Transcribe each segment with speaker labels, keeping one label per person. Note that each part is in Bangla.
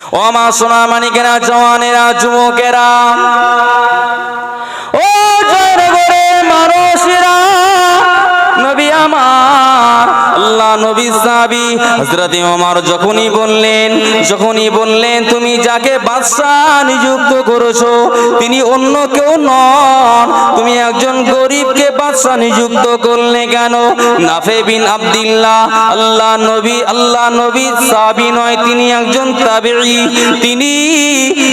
Speaker 1: ও মা সোনা মানিকেরা জওয়ানেরা যুবকেরা। আল্লাহ নবী সাহাবী হযরত ওমর যখনই বললেন যখনই বললেন, তুমি যাকে বাদশাহ নিযুক্ত করেছ, তিনি অন্য কেউ নন। তুমি একজন গরিবকে বাদশাহ নিযুক্ত করলে কেন? নাফে বিন আব্দুল্লাহ, আল্লাহ নবী আল্লাহ নবী সাহাবী নয়, তিনি একজন তাবেঈ। তিনি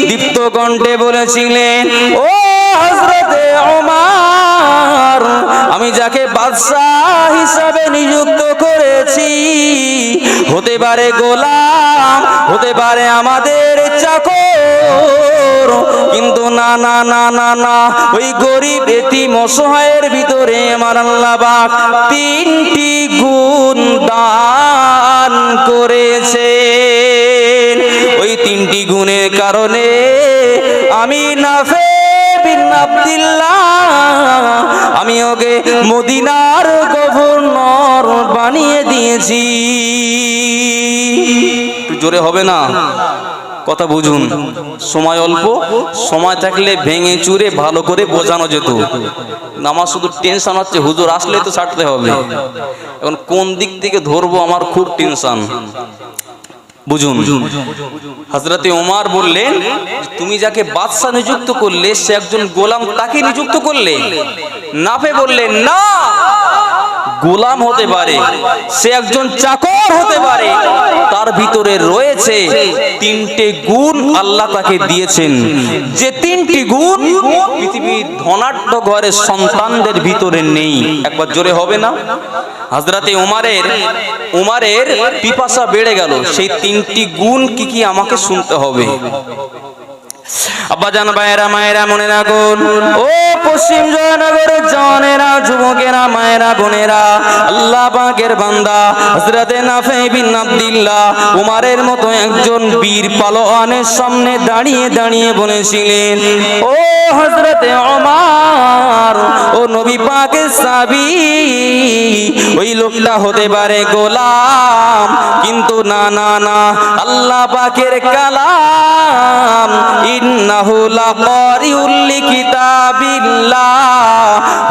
Speaker 1: দীপ্ত কণ্ঠে বলেছিলেন, ও হযরতে ওমর। আমি যাকে বাদশাহ হিসাবে নিযুক্ত করেছি, হতে পারে গোলাম, হতে পারে আমাদের চাকর। কিন্তু না না না না না, ওই গরিব এতিম অসহায়ের ভিতরে আমার তিনটি গুণ দান করেছে ওই তিনটি গুণের কারণে আমি নাফে আব্দুল্লাহ, আমি ওকে মদিনার গভর্নর বানিয়ে দিয়েছি। জোরে হবে না? কথা বুঝুন, সময় অল্প, সময় থাকলে ভেঙে চুরে ভালো করে বোঝানো যেত। আমার শুধু টেনশন হচ্ছে, হুজুর আসলে তো ছাড়তে হবে। এখন কোন দিক থেকে ধরবো আমার খুব টেনশন বুঝুন। হাজরাতে ওমার বললেন তুমি যাকে বাদশাহ নিযুক্ত করলে সে একজন গোলাম তাকে নিযুক্ত করলে? নাফে বললেন না। গোলাম হতে পারে, সে একজন চাকর হতে পারে, তার ভিতরে রয়েছে তিনটে গুণ আল্লাহ তাকে দিয়েছেন। যে তিনটি গুণ পৃথিবীর ধনাঢ্য ঘরের সন্তানদের ভিতরে নেই। একবার জোরে হবে না? হাজরাতে উমারের উমারের পিপাসা বেড়ে গেল। সেই তিনটি গুণ কি কি আমাকে শুনতে হবে? আব্বা জান ভাইয়েরা, মায়েরা মনে রাখুন ও পশ্চিম জয়নগরের জনেরা যুবকেরা, মায়েরা, বোনেরা, আল্লাহ পাকের বান্দা নাফে বিন আব্দুল্লাহ উমারের মতো একজন বীর পালোয়ানের সামনে দাঁড়িয়ে দাঁড়িয়ে বলেছিলেন, ও হযরতে ওমর ও নবী পাকের ওই লোকটা হতে পারে গোলাম, কিন্তু না না না, আল্লাহ পাকের কালাম ইন্নাহু লাকারিউল লিকিতাবিল্লাহ।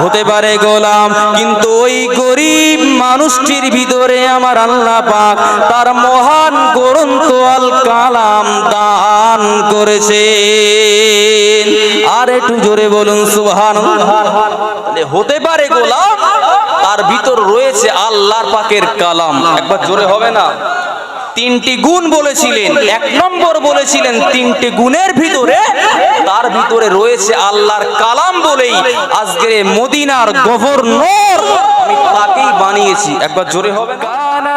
Speaker 1: হতে পারে গোলাম, কিন্তু ওই গরিব মানুষটির ভিতরে আমার আল্লাহ পাক তার মহান গ্রন্থ আল কালাম দান করেছেন। আর একটু জোরে বলুন তাহলে হতে পারে গোলাম, তার ভিতর রয়েছে আল্লাহর পাকের কালাম। একবার জোরে হবে না? তিনটি গুণ বলেছিলেন। এক নম্বর বলেছিলেন তিনটি গুণের ভিতরে তার ভিতরে রয়েছে আল্লাহর কালাম বলেই আজকের মদিনার গভর্নর আমি তাকেই বানিয়েছি। একবার জোরে হবে কানা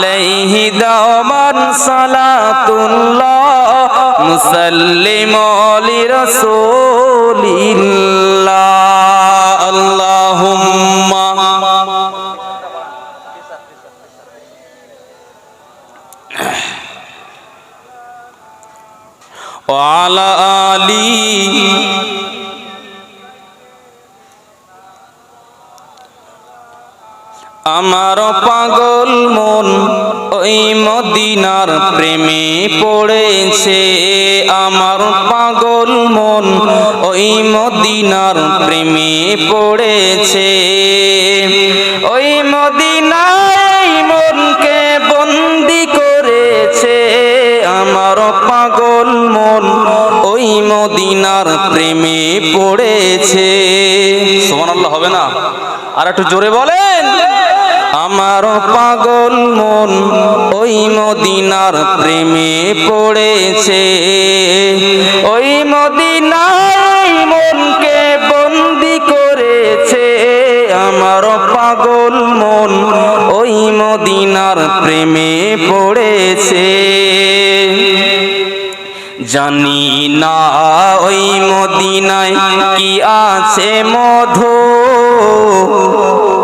Speaker 1: সাইদাল আনা ফাওকা কুল্লিল লামিয়া মদিনার প্রেমে পড়েছে আমার পাগল মন। ওই মদিনার প্রেমে পড়েছে। ওই মদিনায় মনকে বন্দি করেছে আমার পাগল মন। ওই মদিনার প্রেমে পড়েছে। সুবহানাল্লাহ, হবে না? আর একটু জোরে বলেন। আমার পাগল মন ওই মদিনার প্রেমে পড়েছে। ওই মদিনার মনকে বন্দি করেছে। আমার পাগল মন ওই মদিনার প্রেমে পড়েছে। জানি না ওই মদিনায় কি আছে মধু।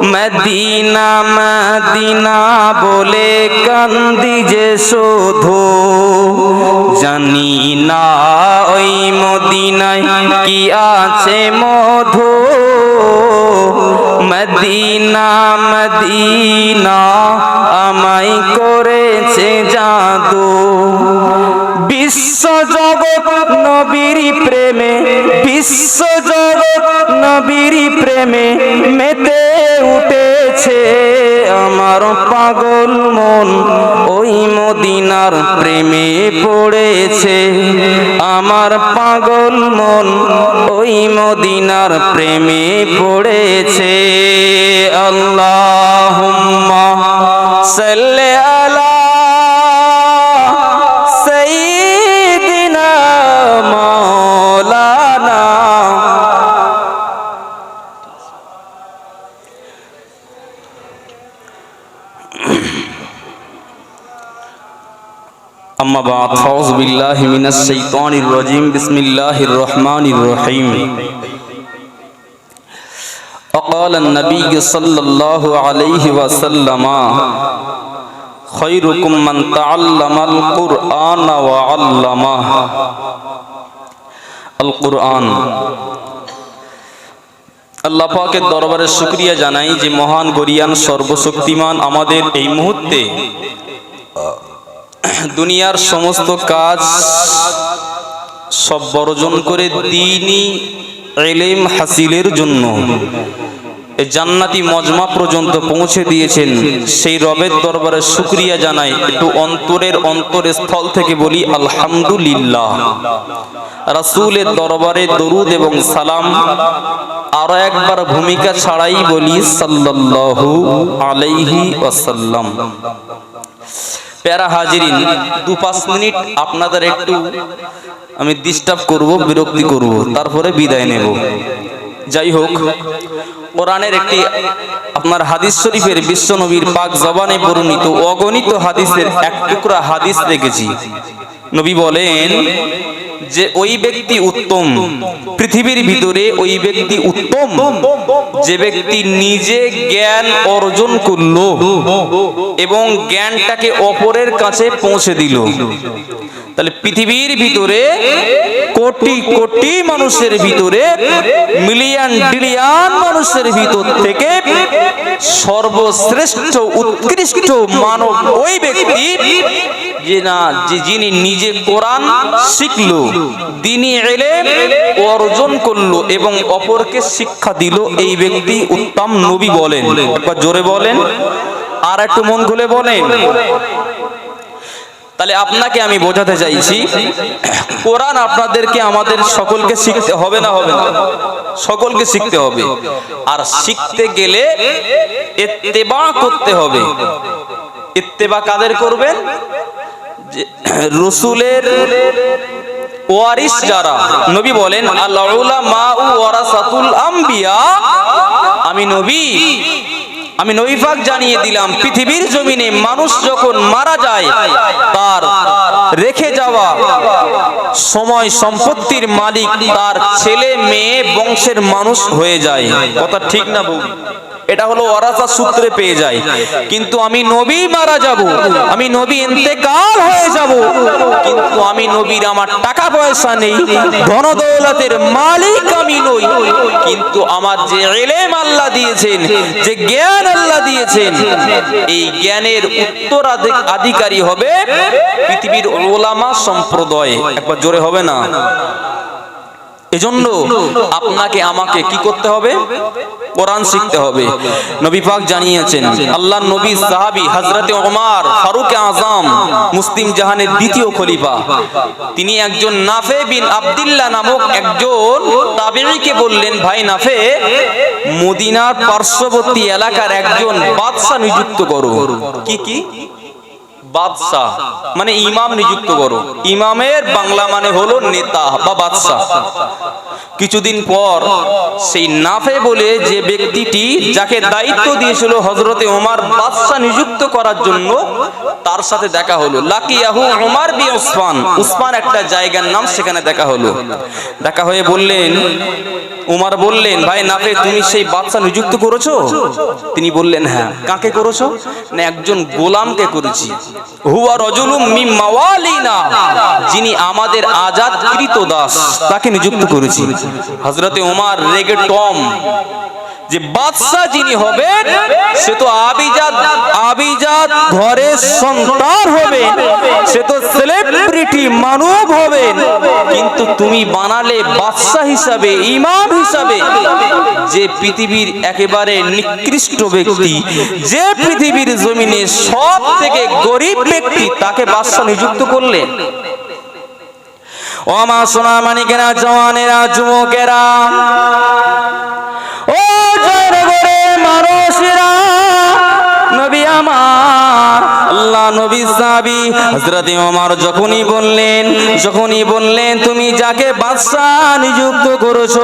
Speaker 1: মদিনা মদিনা বলে কান্দি যে শোধো। জানি না ওই মদিনায় কি আছে মধু। মদিনা মদিনা আমায় করেছে জাদু। বিশ্ব জগৎ নবীর প্রেমে, বিশ্ব জগৎ নবীর প্রেমে মেতে উঠেছে আমার পাগল মন। ওই মদিনার প্রেমে পড়েছে আমার পাগল মন। ওই মদিনার প্রেমে পড়েছে আল্লাহুম্মা أما بعد فأعوذ بالله من الشيطان الرجيم بسم الله الرحمن الرحيم وقال النبي صلى الله عليه وسلم خيركم من تعلم القرآن وعلمه القرآن আল্লাহ পাকের দরবারে শুক্রিয়া জানাই যে মহান গরিয়ান সর্বশক্তিমান আমাদের এই মুহূর্তে দুনিয়ার সমস্ত কাজ সব বর্জন করে দিনই এলেম হাসিলের জন্য। জান্নাতি মজমা পর্যন্ত পৌঁছে দিয়েছেন। সেই রবের দরবারে শুক্রিয়া জানাই। একটু অন্তরের অন্তরের স্থল থেকে বলি, আলহামদুলিল্লাহ। রাসূলের দরবারে দরুদ এবং সালাম আরও একবার ভূমিকা ছাড়াই বলি, সাল্লাল্লাহু আলাইহি ওয়াসাল্লাম। প্যারা হাজিরিন, দু পাঁচ মিনিট আপনাদের একটু আমি ডিস্টার্ব করব, বিরক্তি করব, তারপরে বিদায় নেব। যাই হোক, কোরআনের একটি আপনার হাদিস শরীফের বিশ্ব নবীর পাক জবানে বর্ণিত, অগণিত হাদিসের এক টুকরা হাদিস দেখেছি। নবী বলেন যে ওই ব্যক্তি উত্তম। পৃথিবীর ভিতরে ওই ব্যক্তি উত্তম। যে ব্যক্তি নিজে জ্ঞান অর্জন করল এবং জ্ঞানটাকে অপরের কাছে পৌঁছে দিল। তাহলে পৃথিবীর ভিতরে কোটি কোটি মানুষের ভিতরে মিলিয়ন বিলিয়ন মানুষের ভিতর থেকে সর্বশ্রেষ্ঠ, উৎকৃষ্ট মানব ওই ব্যক্তি যে না, যে যিনি নিজে কোরআন শিখল, দিনী এলে অর্জন করল এবং অপরকে শিক্ষা দিল, এই ব্যক্তি উত্তম নবী বলেন। একবার জোরে বলেন, আর একটু মন খুলে বলেন। তাহলে আপনাকে আমি বোঝাতে চাইছি, কোরআন আপনাদেরকে আমাদের সকলকে শিখতে হবে না হবে না? সকলকে শিখতে হবে। আর শিখতে গেলে ইত্তেবা করতে হবে। ইত্তেবা কাদের করবেন? রসুলের ওয়ারিস যারা, নবী বলেন আল্লাহ মা ওয়ারাসাতুল আম্বিয়া আমি নবী। আমি নৈফাক জানিয়ে দিলাম, পৃথিবীর জমিনে মানুষ যখন মারা যায়, তার রেখে যাওয়া সময় সম্পত্তির মালিক তার ছেলে, মেয়ে, বংশের মানুষ হয়ে যায়। কথা ঠিক না বউ? এটা হলো ওরাসা সূত্রে পেয়ে যায়। কিন্তু আমি নবী মারা যাব, আমি নবী ইন্তেকাল হয়ে যাব, কিন্তু আমি নবীর আমার টাকা পয়সা নেই ধন দৌলতের মালিক আমি নই। কিন্তু আমার যে এলেম আল্লাহ দিয়েছেন, যে জ্ঞান আল্লাহ দিয়েছেন, এই জ্ঞানের উত্তরাধিকারী হবে পৃথিবীর ওলামা সম্প্রদায়। একবার জোরে হবে না? এজন্য আপনাকে, আমাকে কি করতে হবে? কোরআন শিখতে হবে। নবী পাক জানিয়েছেন আল্লাহ নবী সাহাবী হযরতে ওমর, ফারুক আজম, মুসলিম জাহানের দ্বিতীয় খলিফা। তিনি একজন নাফে বিন আব্দুল্লাহ নামক একজন তাবেঈকে বললেন, ভাই নাফে, মদিনার পার্শ্ববর্তী এলাকার একজন বাদশা নিযুক্ত করো। কি কি? বাদশাহ। মানে ইমাম নিযুক্ত করো। ইমামের বাংলা মানে হলো নেতা বা বাদশাহ। কিছুদিন পর সেই নাফে বলে যে ব্যক্তিটি যাকে দায়িত্ব দিয়েছিল হজরতে ওমার বাদশাহ নিযুক্ত করার জন্য, তার সাথে দেখা হলো। লাকিয়াহু ওমার বি উসমান। উসমান একটা জায়গার নাম সেখানে দেখা হলো। দেখা হয়ে বললেন, উমার বললেন, ভাই নাফে, তুমি সেই বাদশা নিযুক্ত করেছ? তিনি বললেন হ্যাঁ। কাকে করেছ? না, একজন গোলামকে করেছি। হুয়া রজুলুম মিম মাওয়ালিনা। যিনি আমাদের আজাদ কৃত দাস। তাকে নিযুক্ত করেছি। হযরতে উমার রেগে টম যে বাদশাহ যিনি হবেন, সে তো আবিজাত আবিজাত ঘরের সন্তান হবে সে তো সেলিব্রিটি মানব হবেন। কিন্তু তুমি বানালে বাদশাহ হিসাবে, ইমাম হিসাবে, যে পৃথিবীর একেবারে নিকৃষ্ট ব্যক্তি, যে পৃথিবীর জমিনে সব থেকে গরিব ব্যক্তি, তাকে বাদশা নিযুক্ত করলে? ও মা সোনা মানিকেরা জওয়ানেরা যুবকেরা। ও জয়নগরে মানুষেরা নবী আমার আল্লাহ নবী সাহাবী হযরতে ওমর যখনই বললেন যখনই বললেন, তুমি যাকে বাদশাহ নিযুক্ত করেছ,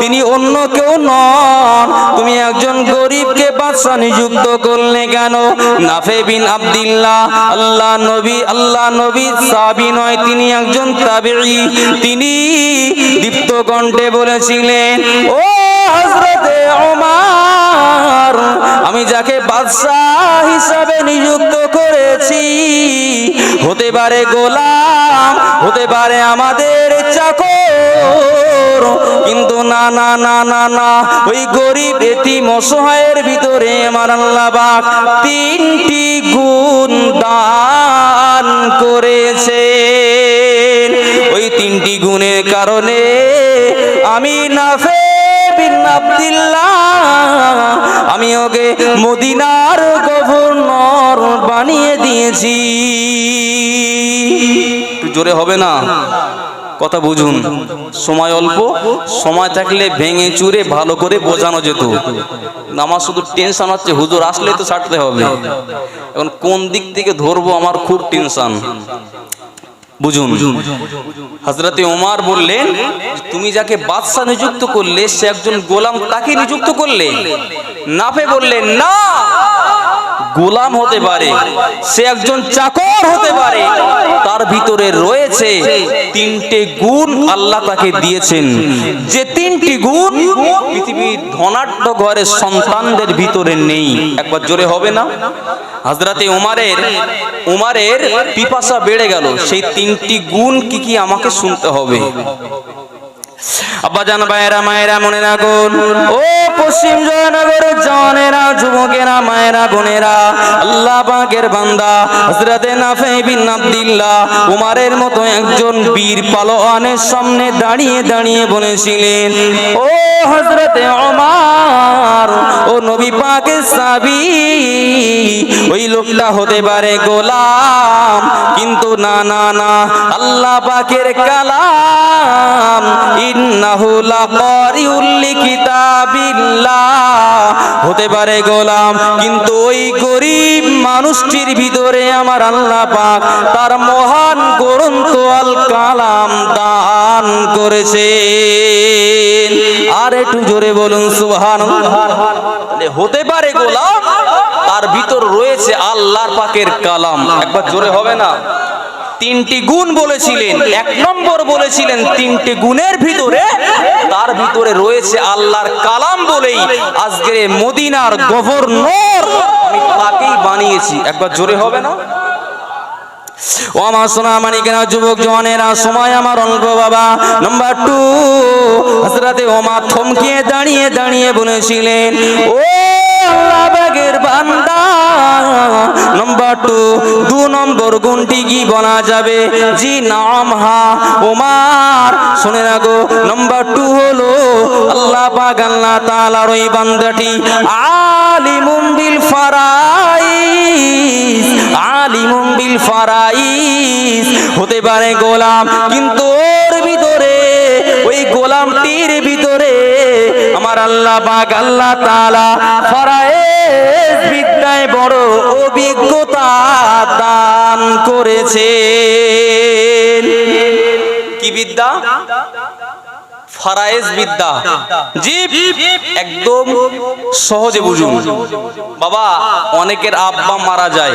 Speaker 1: তিনি অন্য কেউ নন। তুমি একজন গরিবকে বাদশাহ নিযুক্ত করলে কেন? নাফে বিন আব্দুল্লাহ, আল্লাহ নবী আল্লাহ নবী সাহাবী নয়, তিনি একজন তাবেঈ। তিনি দীপ্ত কণ্ঠে বলেছিলেন, ও হযরতে ওমর, আমি যাকে বাদশাহ হিসাবে নিযুক্ত করেছি, হতে পারে গোলাম, হতে পারে আমাদের চাকর, কিন্তু না না না না না, ওই গরিব এটি অসহায়ের ভিতরে আমার আল্লাহ পাক তিনটি গুণ দান করেছে ওই তিনটি গুণের কারণে আব্দুল্লাহ আমি ওকে মদিনার গভর্নর বানিয়ে দিয়েছি। জোরে হবে না? কথা বুঝুন, সময় অল্প, সময় থাকলে ভেঙে চুরে ভালো করে বোঝানো যেত। আমার শুধু টেনশন হচ্ছে, হুজুর আসলে তো ছাড়তে হবে। এখন কোন দিক থেকে ধরবো আমার খুব টেনশন বুঝুন। হজরতে ওমার বললেন তুমি যাকে বাদশাহ নিযুক্ত করলে সে একজন গোলাম তাকে নিযুক্ত করলে? নাফে বললেন না। গোলাম হতে পারে, সে একজন চাকর হতে পারে, তার ভিতরে রয়েছে তিনটে গুণ আল্লাহ তাকে দিয়েছেন। যে তিনটি গুণ পৃথিবীর ধনাঢ্য ঘরের সন্তানদের ভিতরে নেই। একবার জোরে হবে না? হাজরাতে উমারের উমারের পিপাসা বেড়ে গেল। সেই তিনটি গুণ কি কি আমাকে শুনতে হবে? আব্বাজান ভাইয়েরা, মায়েরা মনে রাখুন ও পশ্চিম জয়নগরের জনেরা যুবকেরা, মায়েরা, বোনেরা, আল্লাহ পাকের বান্দা, হযরতে নাফে বিন আব্দুল্লাহ উমারের মতো একজন বীর পালোয়ানের সামনে দাঁড়িয়ে দাঁড়িয়ে বলেছিলেন, ও হযরতে ওমর ও নবী পাকের সাবি ওই লোকটা হতে পারে গোলাম, কিন্তু না না না, আল্লাহ পাকের কালাম ইন্নাহু লাকারিউল লিকিতাবিল্লাহ। হতে পারে গোলাম, কিন্তু ওই গরিব মানুষটির ভিতরে আমার আল্লাহ পাক তার মহান গ্রন্থ আল কালাম দান করেছে আর একটু জোরে বলুন সুবহান হতে পারে গোলাম, তার ভিতর রয়েছে আল্লাহর পাকের কালাম। একবার জোরে হবে না? তিনটি গুণ বলেছিলেন। এক নম্বর বলেছিলেন তিনটি গুণের ভিতরে তার ভিতরে রয়েছে আল্লাহর কালাম বলেই আজকে মদিনার গভর্নর আমি তাকেই বানিয়েছি। একবার জোরে হবে না? ও আমার সোনা যুবক জওয়ানেরা সময় আমার অল্প বাবা। নাম্বার টু হজরতে ওমা থমকিয়ে দাঁড়িয়ে দাঁড়িয়ে বলেছিলেন ও আল্লাহ বান্দা। নাম্বার টু দু নম্বর গুণটি কি যাবে? নাম হা শুনে নাম্বার টু হলো ওই হতে পারে গোলাম, কিন্তু ওর ভিতরে, ওই গোলামটির ভিতরে আমার আল্লাহ পাক, আল্লাহ তাআলা ফারাইস বিদ্যায় বড় অভিজ্ঞতা দান করেছে কি বিদ্যা? সহজে বাবা, অনেকের আব্বা মারা যায়,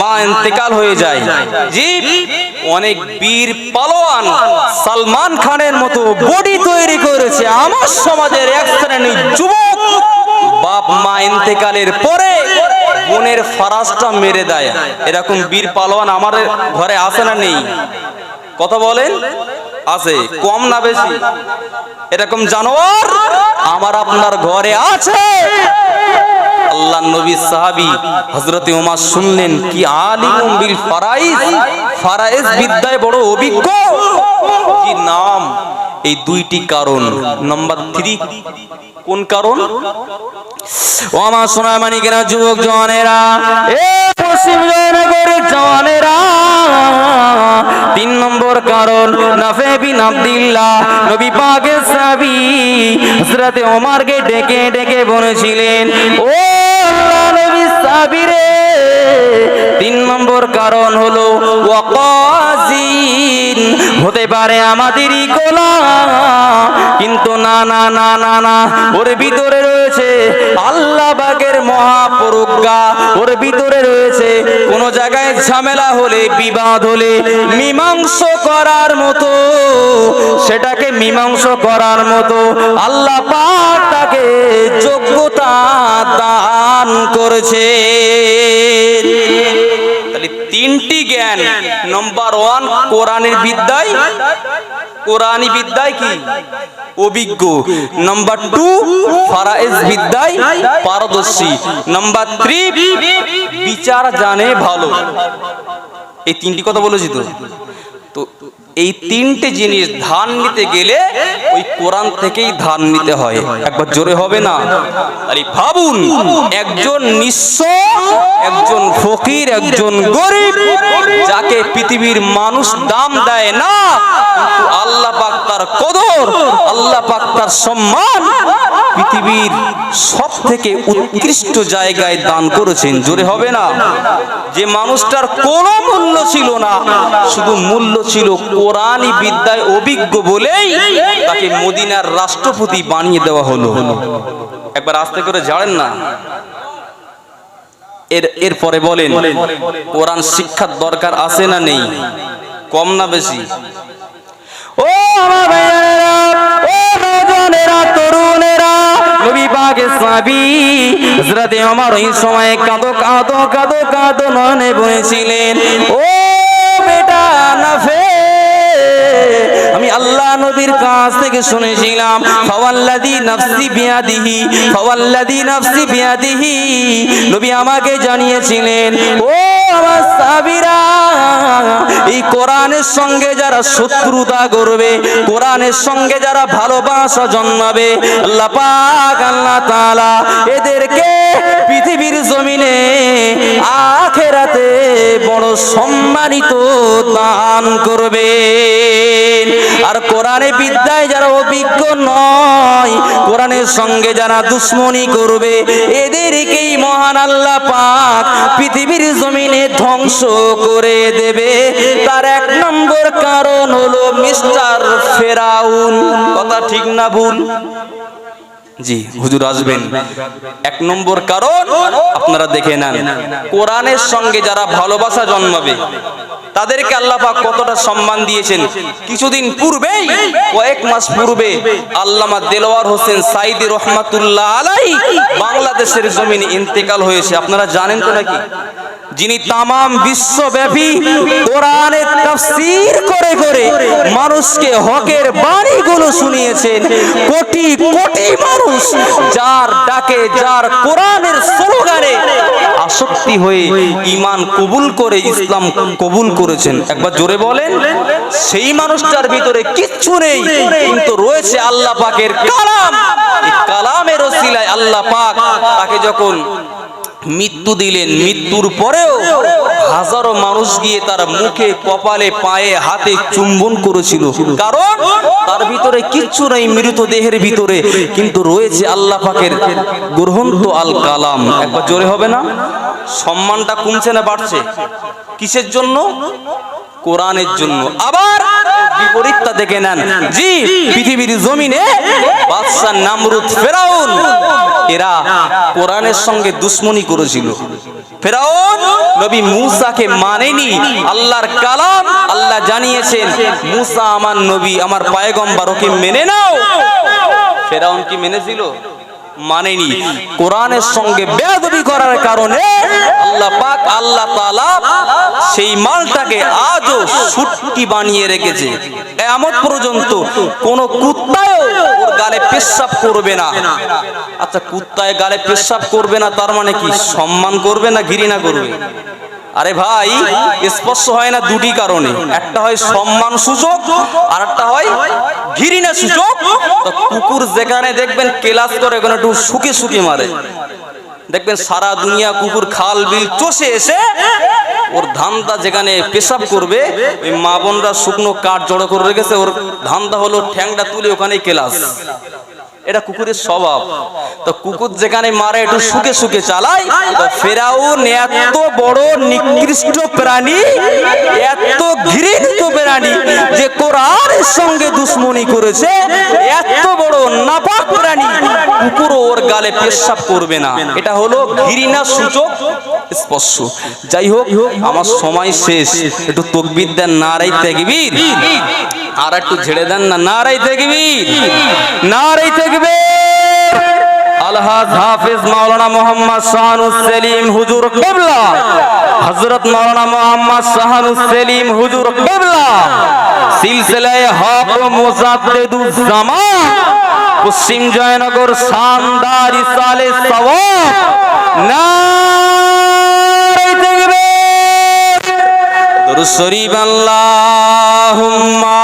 Speaker 1: মা ইন্তেকাল হয়ে যায়। অনেক বীর পালোয়ান, সালমান খানের মতো বডি তৈরি করেছে। আমার সমাজের এক শ্রেণির মা ইন্তেকালের পরে বোনের ফারাজটা মেরে দেয়। এরকম বীর পালোয়ান আমার ঘরে আসে না নেই? কথা বলেন? আছে, কম না বেশি? এরকম জানোয়ার আমার আপনার ঘরে আছে। আল্লাহ নবী সাহাবি হযরতে ওমর শুনলেন, কি আলিম বিল ফারাইজ? ফারাইজ বিদ্যায় বড় অভিজ্ঞ। কি নাম? এই দুইটি কারণ। নাম্বার থ্রি কোন কারণ? আমার সোনা মানিকেরা যুবক জওয়ানেরা, এ পশ্চিম জয়নগরের জওয়ানেরা, তিন নম্বর কারণ, নাফে বিন আব্দুল্লাহ, নবী পাকের সাবি হযরতে ওমরকে ডেকে ডেকে বলেছিলেন, ও আল্লাহ নবী সাহাবী রে তিন নম্বর কারণ হলো ওয়াকাজিন। হতে পারে আমাদেরই কোলা, কিন্তু না না না না না, ওর ভিতরে রয়েছে আল্লাহ বাগের মহাপ্রজ্ঞা। ওর ভিতরে রয়েছে কোন জায়গায় ঝামেলা হলে, বিবাদ হলে, মীমাংস করার মতো, সেটাকে মীমাংস করার মতো আল্লাহ পাক তাকে যোগ্যতা দান করেছে। তিনটি জ্ঞান। নম্বর ওয়ান কোরআনের বিদ্যায়। কোরআনি বিদ্যায় কি? অভিজ্ঞ। নাম্বার টু ফারাইজ বিদ্যায়। পারদর্শী। নাম্বার থ্রি বিচার জানে ভালো। এই তিনটি কথা বলেছি তো? তো এই তিনটে জিনিস ধান নিতে গেলে ওই কোরআন থেকেই ধান নিতে হয়। একবার জোরে হবে না? আরে ভাবুন, একজন নিঃস্ব, একজন ফকির, একজন গরিব, যাকে পৃথিবীর মানুষ দাম দেয় না, কিন্তু আল্লাহ পাক তার কদর, আল্লাহ পাক তার সম্মান পৃথিবীর সব থেকে উৎকৃষ্ট জায়গায় দান করেছেন। জোরে হবে না? যে মানুষটার কোনো মূল্য ছিল না, শুধু মূল্য ছিল কোরআনই বিদ্যায় অভিজ্ঞ বলেই তাকে মদিনার রাষ্ট্রপতি বানিয়ে দেওয়া হলো। একবার আস্তে করে ঝাড়েন না? এর এরপরে বলেন, কোরআন শিক্ষার দরকার আছে না নেই? কম না বেশি? ও আমার তরুণেরা, নবী পাকের সাহাবী, হযরতে ওমর ওই সময় কাঁদো কাঁদো কাঁদো কাঁদো, নয়নে বলেছিলেন, ও বেটা নাফে আমি আল্লাহ নবীর কাছ থেকে শুনেছিলাম ফাওয়াল্লাদি নাফসি বিয়াদিহি ফাওয়াল্লাদি নাফসি বিয়াদিহি। নবী আমাকে জানিয়েছিলেন, ও আমার সাবিরা এই কোরআনের সঙ্গে যারা শত্রুতা করবে, কোরআনের সঙ্গে যারা ভালোবাসা জন্মাবে, আল্লাহ পাক, আল্লাহ তাআলা এদেরকে পৃথিবীর জমিনে আখেরাতে বড় সম্মানিত দান করবে আর কোরআনে বিদ্যায় যারা অভিজ্ঞ নয়, কোরআনের সঙ্গে যারা দুশ্মনী করবে, এদেরকেই মহান আল্লাহ পাক পৃথিবীর জমিনে ধ্বংস করে দেবে। তার এক নম্বর কারণ হলো মিস্টার ফেরাউন। কথা ঠিক না ভুল? জি, হুজুর আসবেন। এক নম্বর কারণ আপনারা দেখে নেন, কোরআনের সঙ্গে যারা ভালোবাসা জন্মাবে তাদেরকে আল্লাহ পাক কতটা সম্মান দিয়েছেন। কিছুদিন পূর্বেই, কয়েক মাস পূর্বে আল্লামা দেলোয়ার হোসেন সাইদি রহমাতুল্লাহ আলাই বাংলাদেশের জমিনে ইন্তেকাল হয়েছে। আপনারা জানেন তো নাকি? যিনি তামাম বিশ্বব্যাপী কোরআনের তাফসীর করে করে মানুষকে হকের বাণীগুলো শুনিয়েছেন, কোটি কোটি মানুষ যার ডাকে, যার কোরআনের স্লোগানে আসক্তি হয়ে ইমান কবুল করে ইসলাম কবুল করেছেন। একবার জোরে বলেন, সেই মানুষটার ভিতরে কিচ্ছু নেই, কিন্তু রয়েছে আল্লাহ পাকের কালাম। কালামের ওসিলায় আল্লাহ পাক তাকে যখন মৃত্যু দিলেন। মৃত্যুর পরেও হাজারো মানুষ গিয়ে তার মুখে, কপালে, পায়ে, হাতে চুম্বন করেছিল। কারণ তার ভিতরে কিচ্ছু নাই মৃত দেহের ভিতরে, কিন্তু রয়েছে আল্লাহ পাকের গ্রহন্ত আল কালাম একবার জোরে হবে না? সম্মানটা কমছে না বাড়ছে? কিসের জন্য? কোরআনের জন্য। আবার বিপরীতটা দেখে নেন। জি, পৃথিবীর জমিনে বাদশাহ নামরুদ ফেরাউন, এরা কোরআনের সঙ্গে দুশ্মনী করেছিল। ফেরাউন নবী মুসাকে মানেনি। আল্লাহর কালাম আল্লাহ জানিয়েছেন, মুসা আমার নবী, আমার পায়গম্বর ওকে মেনে নাও। ফেরাউন কি মেনেছিল? মানেনি। কোরআনের সঙ্গে বেয়াদবি করার কারণে আল্লাহ পাক, আল্লাহ তাআলা সেই মালটাকে আজও সুটকি বানিয়ে রেখেছে। এমন পর্যন্ত কোন কুত্তায়ও ওর গালে পেশাব করবে না। আচ্ছা কুত্তায় গালে পেশাব করবে না, তার মানে কি? সম্মান করবে না, ঘৃণা করবে? আরে ভাই, স্পর্শ হয় না দুটি কারণে। একটা হয় সম্মান সূচক আর একটা হয় সূচক তো কুকুর যেখানে দেখবেন কেলাস করে ওখানে একটু শুকে শুকে মারে। দেখবেন সারা দুনিয়া কুকুর খাল বিল চষে এসে ওর ধান্দা যেখানে পেশাব করবে, ওই মা বোনরা শুকনো কাঠ জড়ো করে রেখেছে, ওর ধান্দা হলো ঠ্যাংটা তুলে ওখানে কেলাস। এটা কুকুরের স্বভাব। তো কুকুর যেখানে মারে, একটু সুখে সুখে চালায়। তো ফেরাউন এত বড় নিকৃষ্ট প্রাণী, এত ঘৃণিত প্রাণী যে কোরআনের সঙ্গে দুশ্মনী করেছে, এত বড় নাপাক প্রাণী কুকুর ওর গালে পেশাব করবে না। এটা হলো ঘৃণা সূচক স্পর্শ। যাই হোক, আমার সময় শেষ। একটু তকবির দেন নারাই তেগবীর আর একটু ঝেড়ে দেন না নারাই তেগবীর নারাই তেগবীর আলহাজ হাফিজ মাওলানা মোহাম্মদ শাহানুস সেলিম হুজুর কেবলা হযরত মাওলানা মোহাম্মদ শাহানুস সেলিম হুজুর কেবলা সিলসিলায়ে হক ও মুজাদ্দিদুজ দরুদ শরীফ আল্লাহুম্মা।